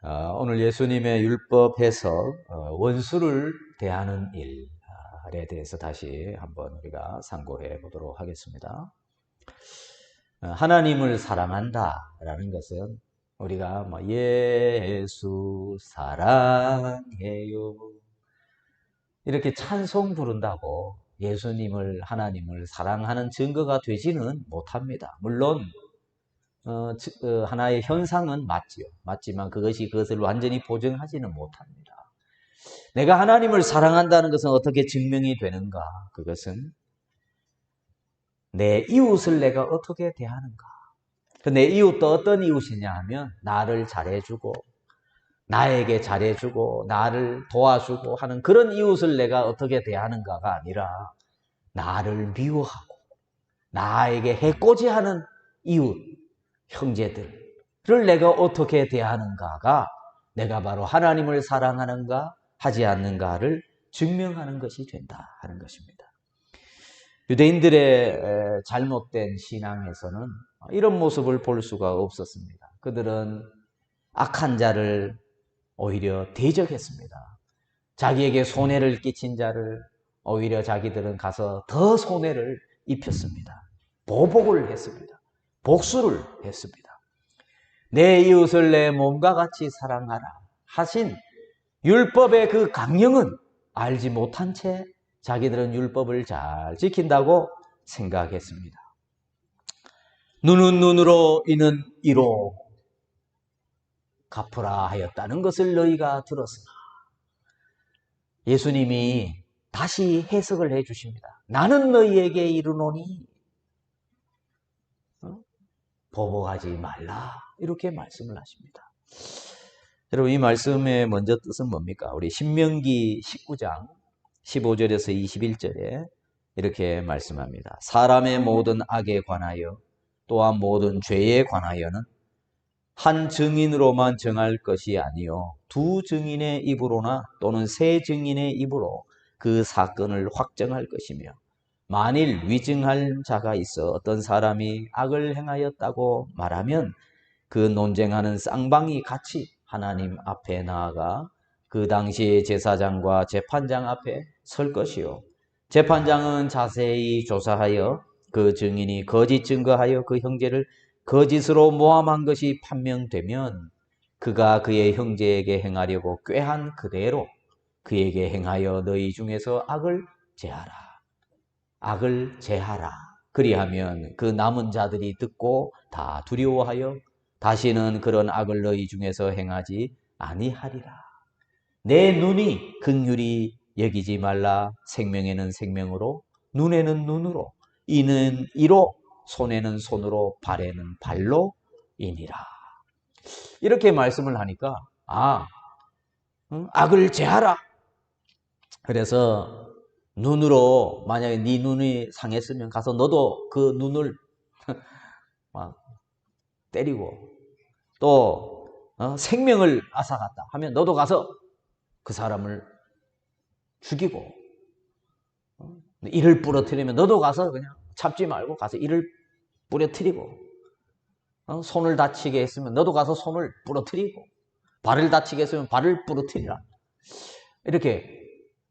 어, 오늘 예수님의 율법 해석, 어, 원수를 대하는 일에 대해서 다시 한번 우리가 상고해 보도록 하겠습니다. 어, 하나님을 사랑한다 라는 것은 우리가 뭐 예수 사랑해요 이렇게 찬송 부른다고 예수님을 하나님을 사랑하는 증거가 되지는 못합니다. 물론 어, 어, 하나의 현상은 맞지요. 맞지만 그것이 그것을 완전히 보증하지는 못합니다. 내가 하나님을 사랑한다는 것은 어떻게 증명이 되는가? 그것은 내 이웃을 내가 어떻게 대하는가? 그내 이웃도 어떤 이웃이냐 하면 나를 잘해주고 나에게 잘해주고 나를 도와주고 하는 그런 이웃을 내가 어떻게 대하는가가 아니라 나를 미워하고 나에게 해코지하는 이웃 형제들을 내가 어떻게 대하는가가 내가 바로 하나님을 사랑하는가 하지 않는가를 증명하는 것이 된다 하는 것입니다. 유대인들의 잘못된 신앙에서는 이런 모습을 볼 수가 없었습니다. 그들은 악한 자를 오히려 대적했습니다. 자기에게 손해를 끼친 자를 오히려 자기들은 가서 더 손해를 입혔습니다. 보복을 했습니다. 복수를 했습니다. 내 이웃을 내 몸과 같이 사랑하라 하신 율법의 그 강령은 알지 못한 채 자기들은 율법을 잘 지킨다고 생각했습니다. 눈은 눈으로 이는 이로 갚으라 하였다는 것을 너희가 들었으나 예수님이 다시 해석을 해 주십니다. 나는 너희에게 이르노니 어? 보복하지 말라 이렇게 말씀을 하십니다. 여러분 이 말씀의 먼저 뜻은 뭡니까? 우리 신명기 19장 15절에서 21절에 이렇게 말씀합니다. 사람의 모든 악에 관하여 또한 모든 죄에 관하여는 한 증인으로만 정할 것이 아니요 두 증인의 입으로나 또는 세 증인의 입으로 그 사건을 확정할 것이며 만일 위증할 자가 있어 어떤 사람이 악을 행하였다고 말하면 그 논쟁하는 쌍방이 같이 하나님 앞에 나아가 그 당시의 제사장과 재판장 앞에 설 것이요 재판장은 자세히 조사하여 그 증인이 거짓 증거하여 그 형제를 거짓으로 모함한 것이 판명되면 그가 그의 형제에게 행하려고 꾀한 그대로 그에게 행하여 너희 중에서 악을 제하라. 악을 제하라. 그리하면 그 남은 자들이 듣고 다 두려워하여 다시는 그런 악을 너희 중에서 행하지 아니하리라. 내 눈이 극률이 여기지 말라. 생명에는 생명으로, 눈에는 눈으로, 이는 이로, 손에는 손으로, 발에는 발로 이니라. 이렇게 말씀을 하니까 아, 악을 제하라. 그래서 눈으로 만약에 네 눈이 상했으면 가서 너도 그 눈을 막 때리고 또 어, 생명을 앗아갔다 하면 너도 가서 그 사람을 죽이고 어, 이를 부러뜨리면 너도 가서 그냥 참지 말고 가서 이를 부러뜨리고 어, 손을 다치게 했으면 너도 가서 손을 부러뜨리고 발을 다치게 했으면 발을 부러뜨리라. 이렇게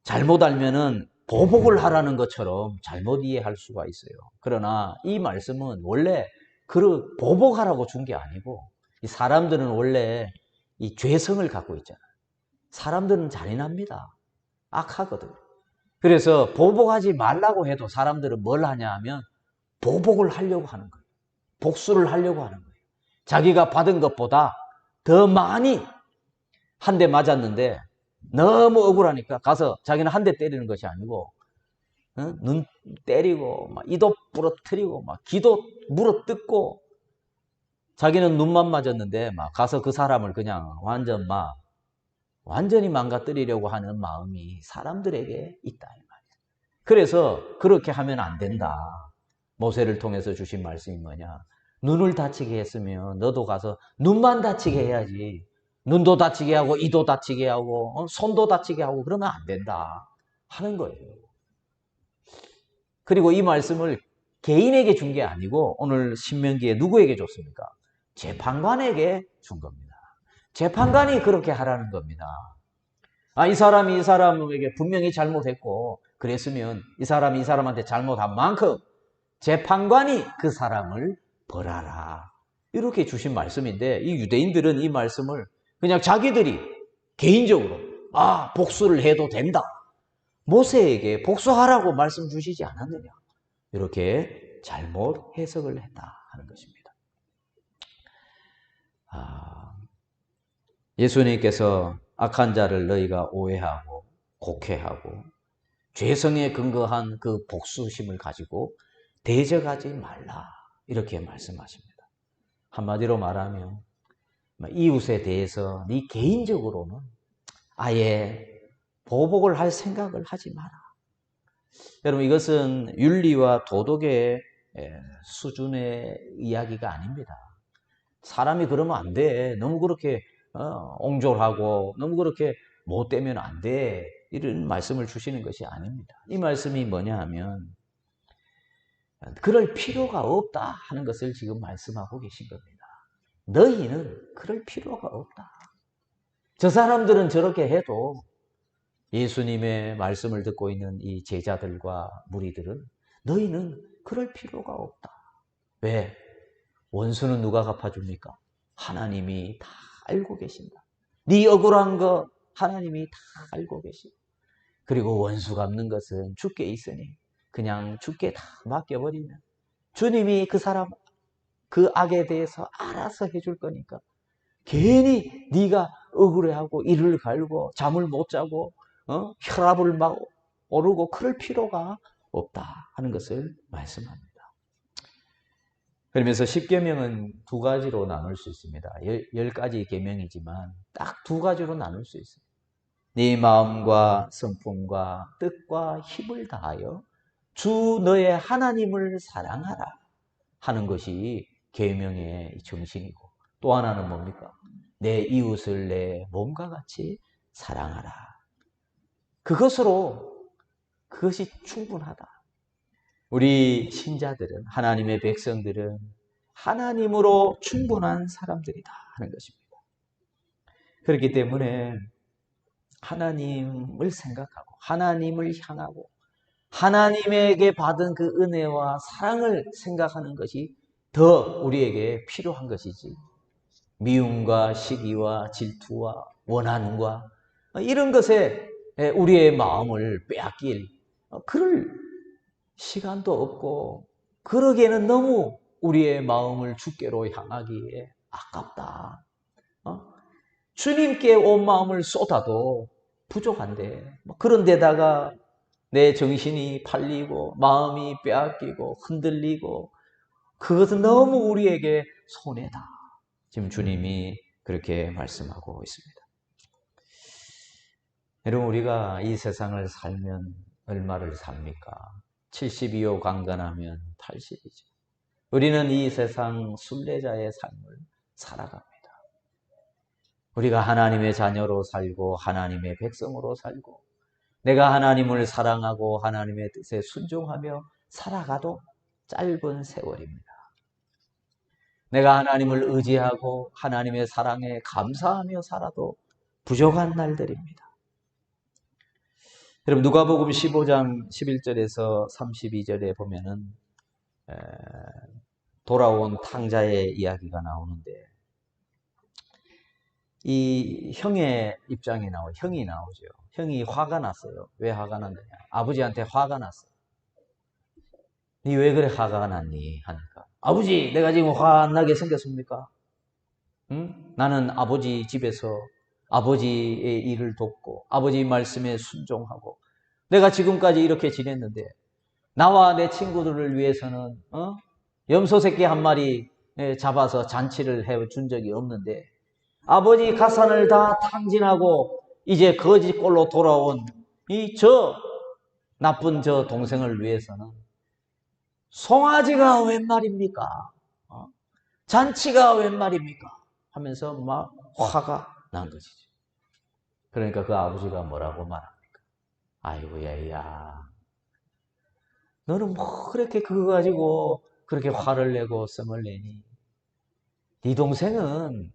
잘못 알면은 보복을 하라는 것처럼 잘못 이해할 수가 있어요. 그러나 이 말씀은 원래 그 보복하라고 준 게 아니고 이 사람들은 원래 이 죄성을 갖고 있잖아요. 사람들은 잔인합니다. 악하거든. 그래서 보복하지 말라고 해도 사람들은 뭘 하냐 하면 보복을 하려고 하는 거예요. 복수를 하려고 하는 거예요. 자기가 받은 것보다 더 많이 한 대 맞았는데 너무 억울하니까 가서 자기는 한 대 때리는 것이 아니고 어? 눈 때리고 막 이도 부러뜨리고 막 귀도 물어뜯고 자기는 눈만 맞았는데 막 가서 그 사람을 그냥 완전 막 완전히 망가뜨리려고 하는 마음이 사람들에게 있다 이 말이야. 그래서 그렇게 하면 안 된다. 모세를 통해서 주신 말씀이 뭐냐? 눈을 다치게 했으면 너도 가서 눈만 다치게 해야지. 눈도 다치게 하고 이도 다치게 하고 어? 손도 다치게 하고 그러면 안 된다 하는 거예요. 그리고 이 말씀을 개인에게 준 게 아니고 오늘 신명기에 누구에게 줬습니까? 재판관에게 준 겁니다. 재판관이 그렇게 하라는 겁니다. 아, 이 사람이 이 사람에게 분명히 잘못했고, 그랬으면 이 사람이 이 사람한테 잘못한 만큼 재판관이 그 사람을 벌하라. 이렇게 주신 말씀인데, 이 유대인들은 이 말씀을 그냥 자기들이 개인적으로, 아, 복수를 해도 된다. 모세에게 복수하라고 말씀 주시지 않았느냐. 이렇게 잘못 해석을 했다 하는 것입니다. 아, 예수님께서 악한 자를 너희가 오해하고 곡해하고 죄성에 근거한 그 복수심을 가지고 대적하지 말라 이렇게 말씀하십니다. 한마디로 말하면 이웃에 대해서 네 개인적으로는 아예 보복을 할 생각을 하지 마라. 여러분 이것은 윤리와 도덕의 수준의 이야기가 아닙니다. 사람이 그러면 안 돼. 너무 그렇게 어, 옹졸하고 너무 그렇게 못되면 안 돼. 이런 말씀을 주시는 것이 아닙니다. 이 말씀이 뭐냐 하면 그럴 필요가 없다 하는 것을 지금 말씀하고 계신 겁니다. 너희는 그럴 필요가 없다. 저 사람들은 저렇게 해도 예수님의 말씀을 듣고 있는 이 제자들과 무리들은 너희는 그럴 필요가 없다. 왜? 원수는 누가 갚아줍니까? 하나님이 다 알고 계신다. 네 억울한 거 하나님이 다 알고 계시. 그리고 원수 갚는 것은 죽게 있으니 그냥 죽게 다 맡겨버리면 주님이 그 사람 그 악에 대해서 알아서 해줄 거니까 괜히 네가 억울해하고 이를 갈고 잠을 못 자고 어? 혈압을 막 오르고 그럴 필요가 없다 하는 것을 말씀합니다. 그러면서 10계명은 두 가지로 나눌 수 있습니다. 열, 가지 계명이지만 딱 두 가지로 나눌 수 있습니다. 네 마음과 성품과 뜻과 힘을 다하여 주 너의 하나님을 사랑하라 하는 것이 계명의 정신이고 또 하나는 뭡니까? 내 이웃을 내 몸과 같이 사랑하라. 그것으로 그것이 충분하다. 우리 신자들은 하나님의 백성들은 하나님으로 충분한 사람들이다 하는 것입니다. 그렇기 때문에 하나님을 생각하고 하나님을 향하고 하나님에게 받은 그 은혜와 사랑을 생각하는 것이 더 우리에게 필요한 것이지. 미움과 시기와 질투와 원한과 이런 것에 우리의 마음을 빼앗길 그럴 시간도 없고 그러기에는 너무 우리의 마음을 주께로 향하기에 아깝다. 어? 주님께 온 마음을 쏟아도 부족한데 뭐 그런 데다가 내 정신이 팔리고 마음이 빼앗기고 흔들리고 그것은 너무 우리에게 손해다. 지금 주님이 그렇게 말씀하고 있습니다. 여러분 우리가 이 세상을 살면 얼마를 삽니까? 72호 강간하면 80이죠. 우리는 이 세상 순례자의 삶을 살아갑니다. 우리가 하나님의 자녀로 살고 하나님의 백성으로 살고 내가 하나님을 사랑하고 하나님의 뜻에 순종하며 살아가도 짧은 세월입니다. 내가 하나님을 의지하고 하나님의 사랑에 감사하며 살아도 부족한 날들입니다. 여러분 누가복음 15장 11절에서 32절에 보면은 돌아온 탕자의 이야기가 나오는데 이 형의 입장이 나오 형이 나오죠. 형이 화가 났어요. 왜 화가 났느냐? 아버지한테 화가 났어요. 니왜 그래 화가 났니? 하니까 아버지 내가 지금 화 안 나게 생겼습니까? 응? 나는 아버지 집에서 아버지의 일을 돕고 아버지 말씀에 순종하고 내가 지금까지 이렇게 지냈는데 나와 내 친구들을 위해서는 어? 염소 새끼 한 마리 잡아서 잔치를 해 준 적이 없는데 아버지 가산을 다 탕진하고 이제 거지꼴로 돌아온 이 저 나쁜 저 동생을 위해서는 송아지가 웬 말입니까? 어? 잔치가 웬 말입니까? 하면서 막 화가 난 것이죠. 그러니까 그 아버지가 뭐라고 말합니까? 아이고 야, 야. 너는 뭐 그렇게 그거 가지고 그렇게 화를 내고 썸을 내니? 네 동생은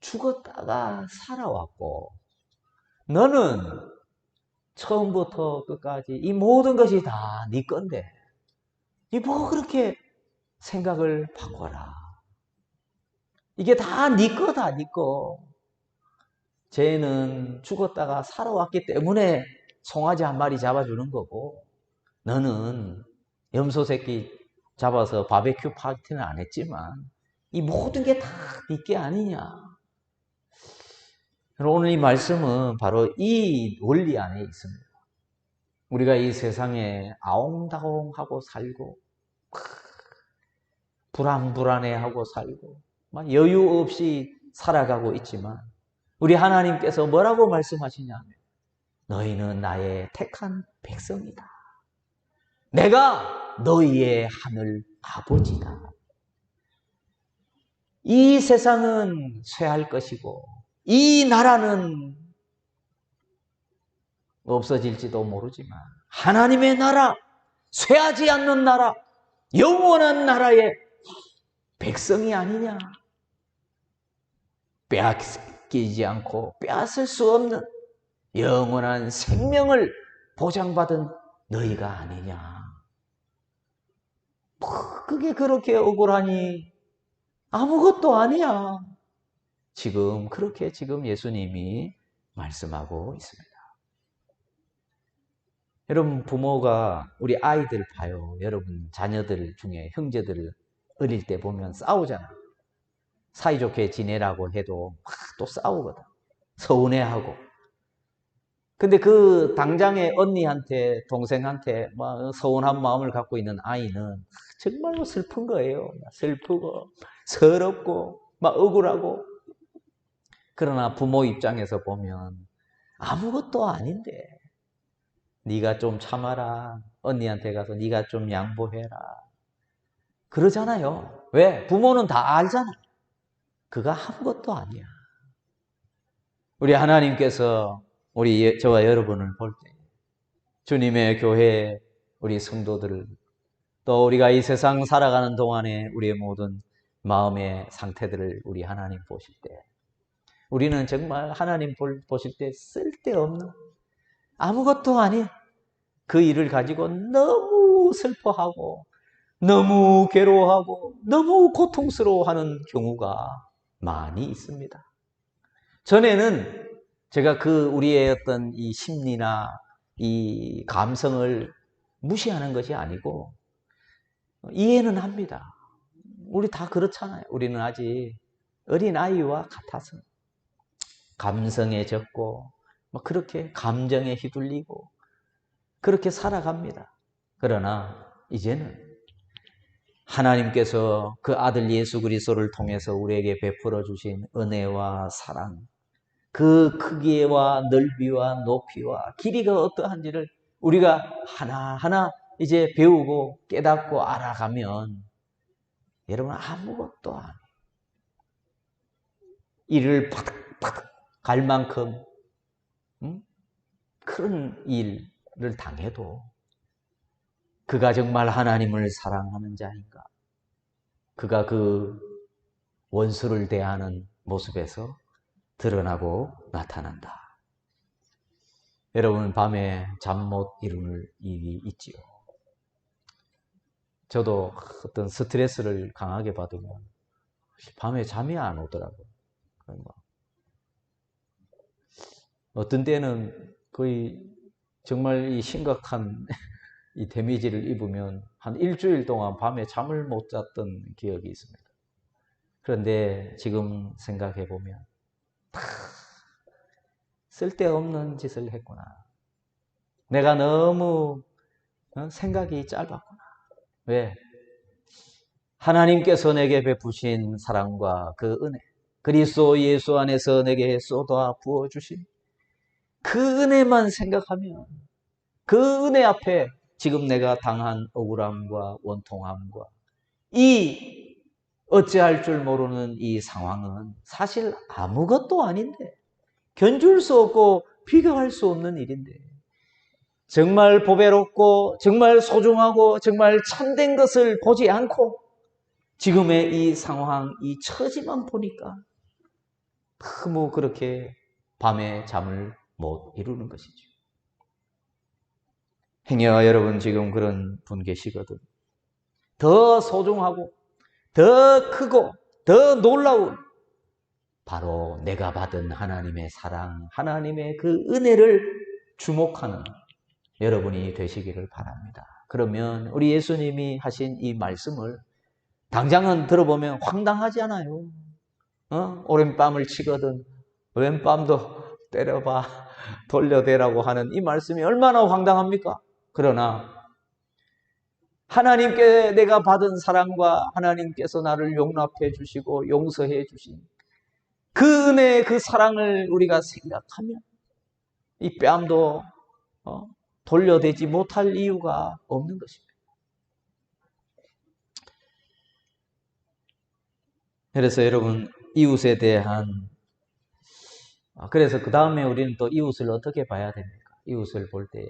죽었다가 살아왔고, 너는 처음부터 끝까지 이 모든 것이 다 네 건데, 이뭐 그렇게 생각을 바꿔라. 이게 다 네 거다, 네 거. 쟤는 죽었다가 살아왔기 때문에 송아지 한 마리 잡아주는 거고, 너는 염소 새끼 잡아서 바베큐 파티는 안 했지만, 이 모든 게 다 네게 아니냐. 오늘 이 말씀은 바로 이 원리 안에 있습니다. 우리가 이 세상에 아웅다웅하고 살고, 불안불안해하고 살고, 막 여유 없이 살아가고 있지만, 우리 하나님께서 뭐라고 말씀하시냐면, 너희는 나의 택한 백성이다. 내가 너희의 하늘 아버지다. 이 세상은 쇠할 것이고, 이 나라는 없어질지도 모르지만, 하나님의 나라, 쇠하지 않는 나라, 영원한 나라의 백성이 아니냐. 빼앗기지 않고 빼앗을 수 없는 영원한 생명을 보장받은 너희가 아니냐. 뭐 그게 그렇게 억울하니 아무것도 아니야. 지금 그렇게 지금 예수님이 말씀하고 있습니다. 여러분 부모가 우리 아이들 봐요. 여러분 자녀들 중에 형제들을 어릴 때 보면 싸우잖아. 사이좋게 지내라고 해도 막 또 싸우거든. 서운해하고. 근데 그 당장의 언니한테, 동생한테 막 서운한 마음을 갖고 있는 아이는 정말로 슬픈 거예요. 슬프고, 서럽고, 막 억울하고. 그러나 부모 입장에서 보면 아무것도 아닌데 네가 좀 참아라. 언니한테 가서 네가 좀 양보해라. 그러잖아요. 왜? 부모는 다 알잖아. 그가 아무것도 아니야. 우리 하나님께서 우리 예, 저와 여러분을 볼 때, 주님의 교회, 우리 성도들을, 또 우리가 이 세상 살아가는 동안에 우리의 모든 마음의 상태들을 우리 하나님 보실 때, 우리는 정말 하나님 보실 때 쓸데없는 아무것도 아닌 그 일을 가지고 너무 슬퍼하고 너무 괴로워하고 너무 고통스러워하는 경우가 많이 있습니다. 전에는 제가 그 우리의 어떤 이 심리나 이 감성을 무시하는 것이 아니고 이해는 합니다. 우리 다 그렇잖아요. 우리는 아직 어린 아이와 같아서 감성에 젖고 뭐 그렇게 감정에 휘둘리고 그렇게 살아갑니다. 그러나 이제는 하나님께서 그 아들 예수 그리스도를 통해서 우리에게 베풀어 주신 은혜와 사랑, 그 크기와 넓이와 높이와 길이가 어떠한지를 우리가 하나하나 이제 배우고 깨닫고 알아가면 여러분 아무것도 아니에요. 이를 파득파득 갈 만큼 음? 큰 일 을 당해도 그가 정말 하나님을 사랑하는 자인가? 그가 그 원수를 대하는 모습에서 드러나고 나타난다. 여러분 밤에 잠 못 이루는 일이 있지요. 저도 어떤 스트레스를 강하게 받으면 밤에 잠이 안 오더라고요. 뭐 어떤 때는 거의 정말 이 심각한 이 데미지를 입으면 한 일주일 동안 밤에 잠을 못 잤던 기억이 있습니다. 그런데 지금 생각해 보면 다 쓸데없는 짓을 했구나. 내가 너무 어, 생각이 짧았구나. 왜? 하나님께서 내게 베푸신 사랑과 그 은혜, 그리스도 예수 안에서 내게 쏟아 부어 주신 그 은혜만 생각하면 그 은혜 앞에 지금 내가 당한 억울함과 원통함과 이 어찌할 줄 모르는 이 상황은 사실 아무것도 아닌데 견줄 수 없고 비교할 수 없는 일인데 정말 보배롭고 정말 소중하고 정말 참된 것을 보지 않고 지금의 이 상황, 이 처지만 보니까 너무 그렇게 밤에 잠을 못 이루는 것이죠. 행여와 여러분 지금 그런 분 계시거든. 더 소중하고 더 크고 더 놀라운 바로 내가 받은 하나님의 사랑, 하나님의 그 은혜를 주목하는 여러분이 되시기를 바랍니다. 그러면 우리 예수님이 하신 이 말씀을 당장은 들어보면 황당하지 않아요. 어? 오랜밤을 치거든 왼밤도 때려봐 돌려대라고 하는 이 말씀이 얼마나 황당합니까? 그러나 하나님께 내가 받은 사랑과 하나님께서 나를 용납해 주시고 용서해 주신 그 은혜, 그 사랑을 우리가 생각하면 이 뺨도 어? 돌려대지 못할 이유가 없는 것입니다. 그래서 여러분 이웃에 대한 아, 그래서 그 다음에 우리는 또 이웃을 어떻게 봐야 됩니까? 이웃을 볼 때에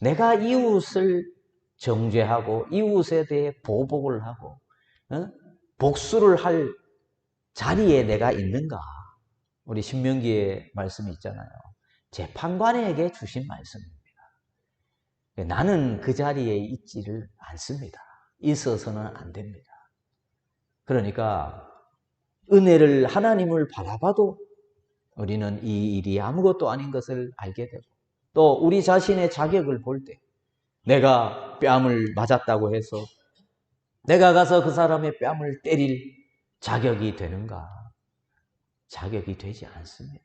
내가 이웃을 정죄하고 이웃에 대해 보복을 하고 어? 복수를 할 자리에 내가 있는가? 우리 신명기의 말씀이 있잖아요. 재판관에게 주신 말씀입니다. 나는 그 자리에 있지를 않습니다. 있어서는 안 됩니다. 그러니까 은혜를 하나님을 바라봐도 우리는 이 일이 아무것도 아닌 것을 알게 되고 또 우리 자신의 자격을 볼 때 내가 뺨을 맞았다고 해서 내가 가서 그 사람의 뺨을 때릴 자격이 되는가? 자격이 되지 않습니다.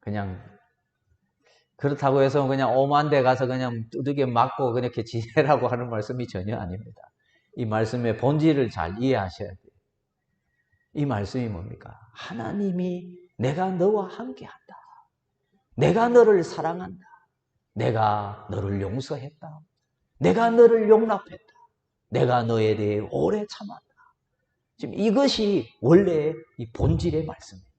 그냥 그렇다고 해서 그냥 오만 대 가서 그냥 두들겨 맞고 그렇게 지내라고 하는 말씀이 전혀 아닙니다. 이 말씀의 본질을 잘 이해하셔야 돼요. 이 말씀이 뭡니까? 하나님이 내가 너와 함께 한다. 내가 너를 사랑한다. 내가 너를 용서했다. 내가 너를 용납했다. 내가 너에 대해 오래 참았다. 지금 이것이 원래 이 본질의 말씀입니다.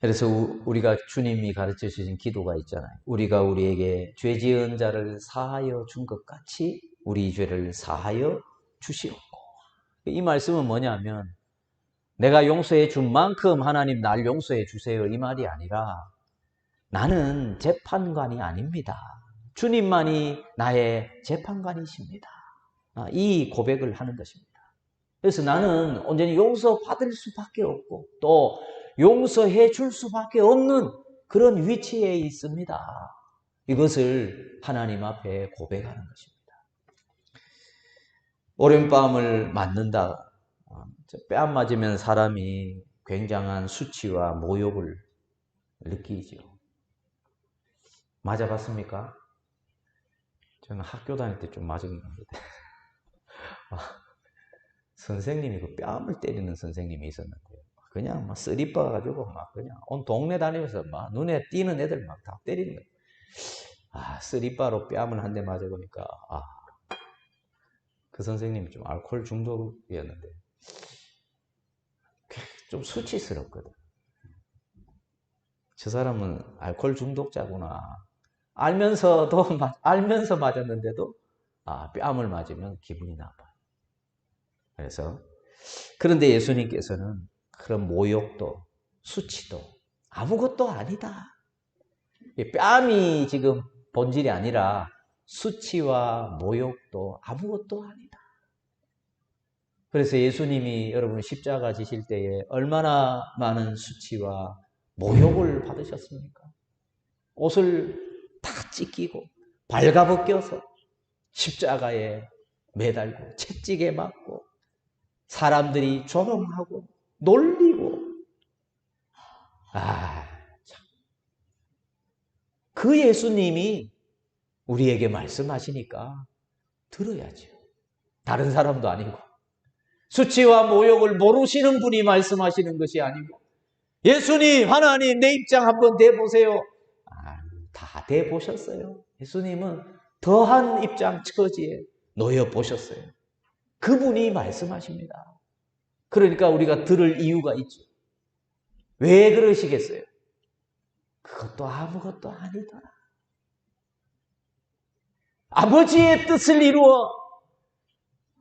그래서 우리가 주님이 가르쳐 주신 기도가 있잖아요. 우리가 우리에게 죄 지은 자를 사하여 준 것 같이 우리 죄를 사하여 주시옵고. 이 말씀은 뭐냐면 내가 용서해 준 만큼 하나님 날 용서해 주세요. 이 말이 아니라 나는 재판관이 아닙니다. 주님만이 나의 재판관이십니다. 아, 이 고백을 하는 것입니다. 그래서 나는 온전히 용서받을 수밖에 없고 또 용서해 줄 수밖에 없는 그런 위치에 있습니다. 이것을 하나님 앞에 고백하는 것입니다. 오랜밤을 맞는다. 어, 뺨 맞으면 사람이 굉장한 수치와 모욕을 느끼죠. 맞아봤습니까? 저는 학교 다닐 때 좀 맞은 겁니다. 선생님이 그 뺨을 때리는 선생님이 있었는데 그냥 막 쓰리빠 가지고 막 그냥 온 동네 다니면서 막 눈에 띄는 애들 막 다 때리는 거예요. 아, 쓰리빠로 뺨을 한 대 맞아보니까, 아, 그 선생님이 좀 알코올 중독이었는데, 좀 수치스럽거든. 저 사람은 알코올 중독자구나. 알면서도, 알면서 맞았는데도, 아, 뺨을 맞으면 기분이 나빠. 그래서, 그런데 예수님께서는 그런 모욕도 수치도 아무것도 아니다. 뺨이 지금 본질이 아니라 수치와 모욕도 아무것도 아니다. 그래서 예수님이 여러분 십자가 지실 때에 얼마나 많은 수치와 모욕을 받으셨습니까? 옷을 다 찢기고 발가벗겨서 십자가에 매달고 채찍에 맞고 사람들이 조롱하고 놀리고 아, 참. 그 예수님이 우리에게 말씀하시니까 들어야죠. 다른 사람도 아니고 수치와 모욕을 모르시는 분이 말씀하시는 것이 아니고 예수님, 하나님 내 입장 한번 대보세요. 아, 다 대보셨어요. 예수님은 더한 입장 처지에 놓여 보셨어요. 그분이 말씀하십니다. 그러니까 우리가 들을 이유가 있죠. 왜 그러시겠어요? 그것도 아무것도 아니더라. 아버지의 뜻을 이루어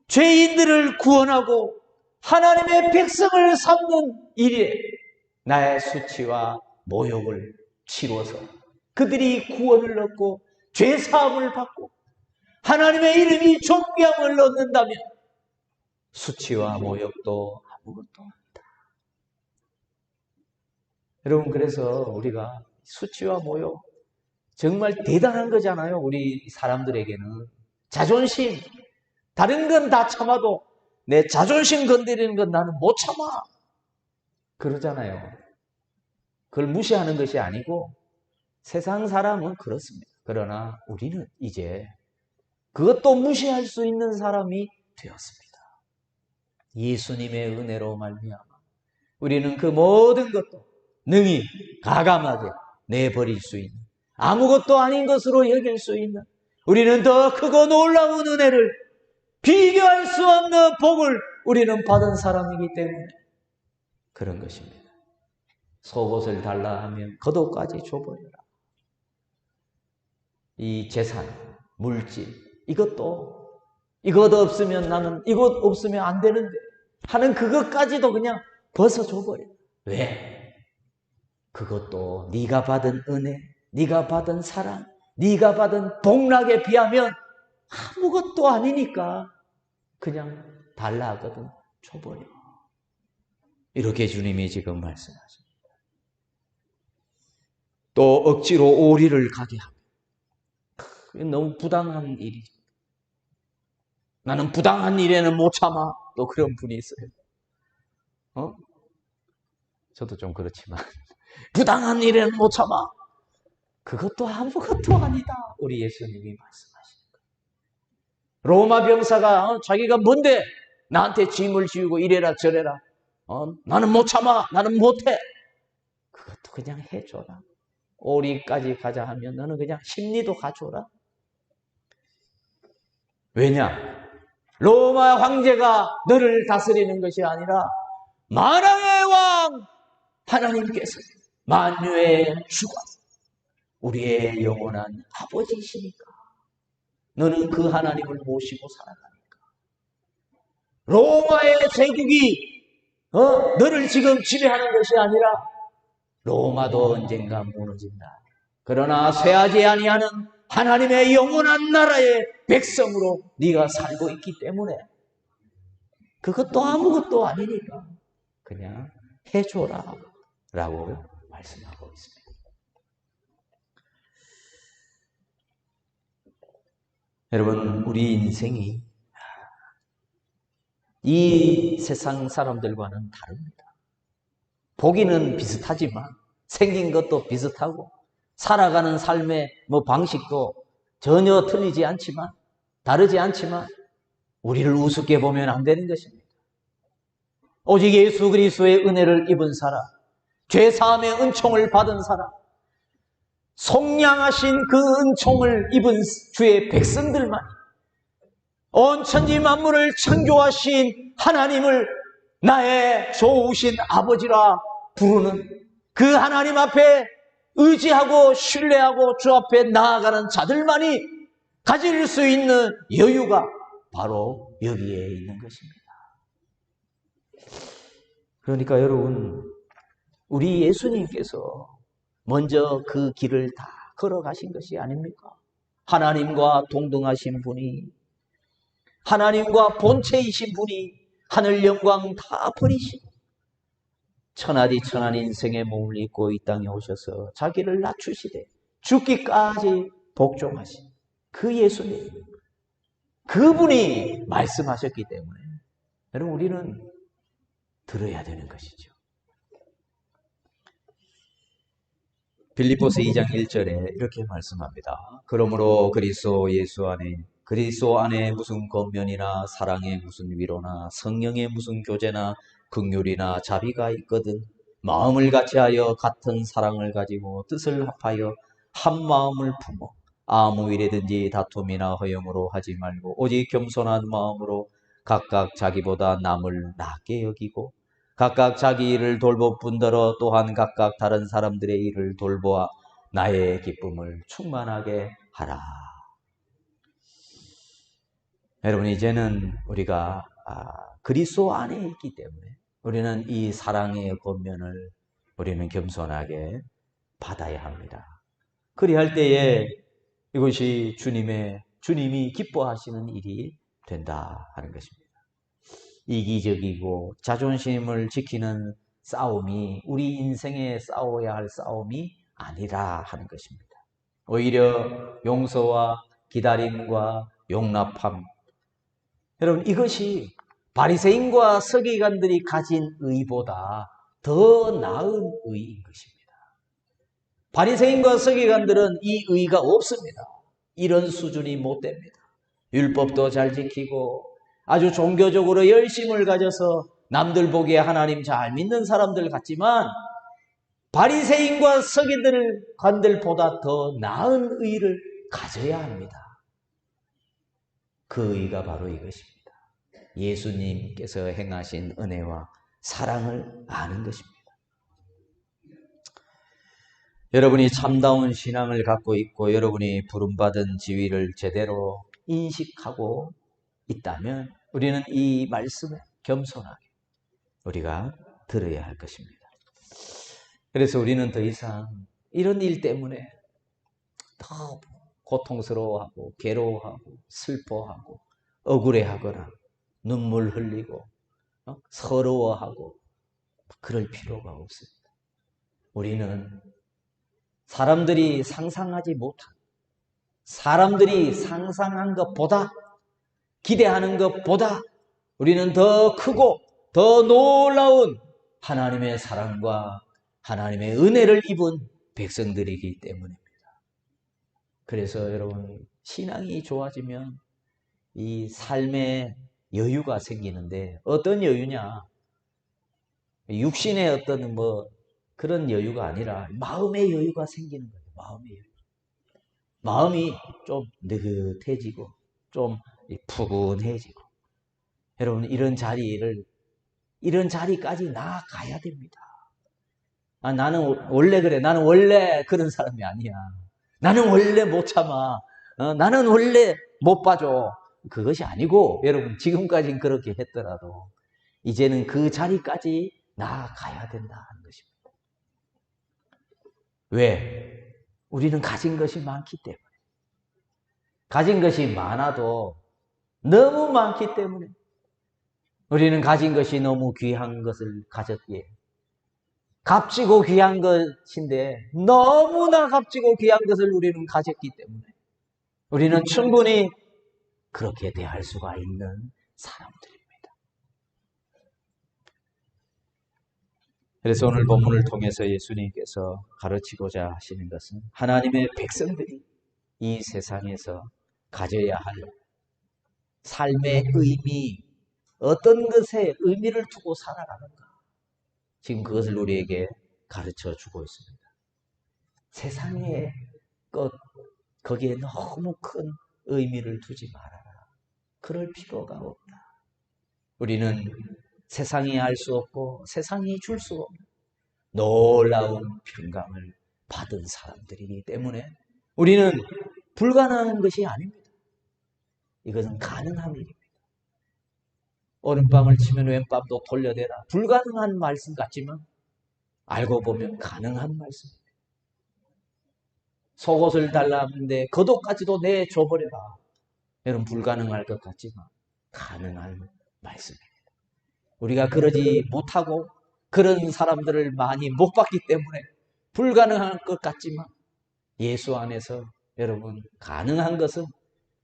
죄인들을 구원하고 하나님의 백성을 삼는 일에 나의 수치와 모욕을 치루어서 그들이 구원을 얻고 죄 사함을 받고 하나님의 이름이 존귀함을 얻는다면 수치와 모욕도 아무것도 아니다. 여러분 그래서 우리가 수치와 모욕 정말 대단한 거잖아요. 우리 사람들에게는 자존심 다른 건 다 참아도 내 자존심 건드리는 건 나는 못 참아. 그러잖아요. 그걸 무시하는 것이 아니고 세상 사람은 그렇습니다. 그러나 우리는 이제 그것도 무시할 수 있는 사람이 되었습니다. 예수님의 은혜로 말미암아 우리는 그 모든 것도 능히 가감하게 내버릴 수 있는 아무것도 아닌 것으로 여길 수 있는 우리는 더 크고 놀라운 은혜를 비교할 수 없는 복을 우리는 받은 사람이기 때문에 그런 것입니다. 속옷을 달라 하면 겉옷까지 줘버려라. 이 재산, 물질, 이것도 이것 없으면 나는 이것 없으면 안 되는데 하는 그것까지도 그냥 벗어줘버려. 왜? 그것도 네가 받은 은혜, 네가 받은 사랑, 네가 받은 복락에 비하면 아무것도 아니니까 그냥 달라 하거든 줘버려. 이렇게 주님이 지금 말씀하십니다. 또 억지로 오리를 가게 하고 너무 부당한 일이죠. 나는 부당한 일에는 못 참아. 또 그런 분이 있어요. 어? 저도 좀 그렇지만 부당한 일에는 못 참아. 그것도 아무것도 아니다. 우리 예수님이 말씀하십니다. 로마 병사가 어? 자기가 뭔데 나한테 짐을 지우고 이래라 저래라. 어? 나는 못 참아. 나는 못해. 그것도 그냥 해줘라. 오리까지 가자 하면 너는 그냥 심리도 가져라. 왜냐? 로마 황제가 너를 다스리는 것이 아니라 만왕의 왕 하나님께서 만유의 주관 우리의 영원한 아버지이시니까 너는 그 하나님을 모시고 살아가니까 로마의 제국이 어? 너를 지금 지배하는 것이 아니라 로마도 언젠가 무너진다. 그러나 쇠하지 아니하는 하나님의 영원한 나라의 백성으로 네가 살고 있기 때문에 그것도 아무것도 아니니까 그냥 해줘라 라고 말씀하고 있습니다. 여러분 우리 인생이 이 세상 사람들과는 다릅니다. 보기는 비슷하지만 생긴 것도 비슷하고 살아가는 삶의 뭐 방식도 전혀 틀리지 않지만 다르지 않지만 우리를 우습게 보면 안 되는 것입니다. 오직 예수 그리스도의 은혜를 입은 사람, 죄 사함의 은총을 받은 사람, 속량하신 그 은총을 입은 주의 백성들만 온 천지 만물을 창조하신 하나님을 나의 좋으신 아버지라 부르는 그 하나님 앞에 의지하고 신뢰하고 주 앞에 나아가는 자들만이 가질 수 있는 여유가 바로 여기에 있는 것입니다. 그러니까 여러분, 우리 예수님께서 먼저 그 길을 다 걸어가신 것이 아닙니까? 하나님과 동등하신 분이, 하나님과 본체이신 분이 하늘 영광 다 버리시고, 천하디 천한 인생의 몸을 입고 이 땅에 오셔서 자기를 낮추시되 죽기까지 복종하신 그 예수님 그분이 말씀하셨기 때문에 여러분 우리는 들어야 되는 것이죠. 빌리포스 2장 1절에 이렇게 말씀합니다. 그러므로 그리스도 예수 안에 그리스도 안에 무슨 권면이나 사랑의 무슨 위로나 성령의 무슨 교제나 극률이나 자비가 있거든 마음을 같이하여 같은 사랑을 가지고 뜻을 합하여 한 마음을 품어 아무 일에든지 다툼이나 허용으로 하지 말고 오직 겸손한 마음으로 각각 자기보다 남을 낫게 여기고 각각 자기 일을 돌볼 뿐더러 또한 각각 다른 사람들의 일을 돌보아 나의 기쁨을 충만하게 하라. 여러분 이제는 우리가 아, 그리스도 안에 있기 때문에 우리는 이 사랑의 권면을 우리는 겸손하게 받아야 합니다. 그리할 때에 이것이 주님의 주님이 기뻐하시는 일이 된다 하는 것입니다. 이기적이고 자존심을 지키는 싸움이 우리 인생에 싸워야 할 싸움이 아니라 하는 것입니다. 오히려 용서와 기다림과 용납함. 여러분 이것이 바리새인과 서기관들이 가진 의보다 더 나은 의인 것입니다. 바리새인과 서기관들은 이 의가 없습니다. 이런 수준이 못 됩니다. 율법도 잘 지키고 아주 종교적으로 열심을 가져서 남들 보기에 하나님 잘 믿는 사람들 같지만 바리새인과 서기들 관들보다 더 나은 의를 가져야 합니다. 그 의가 바로 이것입니다. 예수님께서 행하신 은혜와 사랑을 아는 것입니다. 여러분이 참다운 신앙을 갖고 있고 여러분이 부름받은 지위를 제대로 인식하고 있다면 우리는 이 말씀을 겸손하게 우리가 들어야 할 것입니다. 그래서 우리는 더 이상 이런 일 때문에 더 고통스러워하고 괴로워하고 슬퍼하고 억울해하거나 눈물 흘리고 어? 서러워하고 그럴 필요가 없습니다. 우리는 사람들이 상상하지 못한 사람들이 상상한 것보다 기대하는 것보다 우리는 더 크고 더 놀라운 하나님의 사랑과 하나님의 은혜를 입은 백성들이기 때문입니다. 그래서 여러분 신앙이 좋아지면 이 삶에 여유가 생기는데 어떤 여유냐? 육신의 어떤 뭐 그런 여유가 아니라 마음의 여유가 생기는 거예요. 마음의 여유. 마음이 좀 느긋해지고 좀 푸근해지고 여러분 이런 자리를 이런 자리까지 나아가야 됩니다. 아, 나는 원래 그래. 나는 원래 그런 사람이 아니야. 나는 원래 못 참아. 어, 나는 원래 못 봐줘. 그것이 아니고 여러분 지금까지는 그렇게 했더라도 이제는 그 자리까지 나아가야 된다는 것입니다. 왜? 우리는 가진 것이 많기 때문에. 가진 것이 많아도 너무 많기 때문에 우리는 가진 것이 너무 귀한 것을 가졌기에 값지고 귀한 것인데 너무나 값지고 귀한 것을 우리는 가졌기 때문에 우리는 충분히 그렇게 대할 수가 있는 사람들입니다. 그래서 오늘 본문을 통해서 예수님께서 가르치고자 하시는 것은 하나님의 백성들이 이 세상에서 가져야 할 삶의 의미, 어떤 것에 의미를 두고 살아가는가. 지금 그것을 우리에게 가르쳐 주고 있습니다. 세상의 것, 거기에 너무 큰 의미를 두지 말아라. 그럴 필요가 없다. 우리는 세상이 알 수 없고 세상이 줄 수 없는 놀라운 평강을 받은 사람들이기 때문에 우리는 불가능한 것이 아닙니다. 이것은 가능한 일입니다. 오른밤을 치면 왼밤도 돌려대라. 불가능한 말씀 같지만 알고 보면 가능한 말씀입니다. 속옷을 달라는데 겉옷까지도 내줘버려라. 여러분 불가능할 것 같지만 가능한 말씀입니다. 우리가 그러지 못하고 그런 사람들을 많이 못 봤기 때문에 불가능한 것 같지만 예수 안에서 여러분 가능한 것은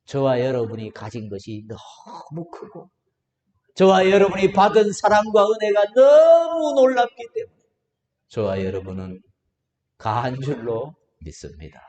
저와 여러분이 가진 것이 너무 크고 저와 여러분이 받은 사랑과 은혜가 너무 놀랍기 때문에 저와 여러분은 가한 줄로 믿습니다.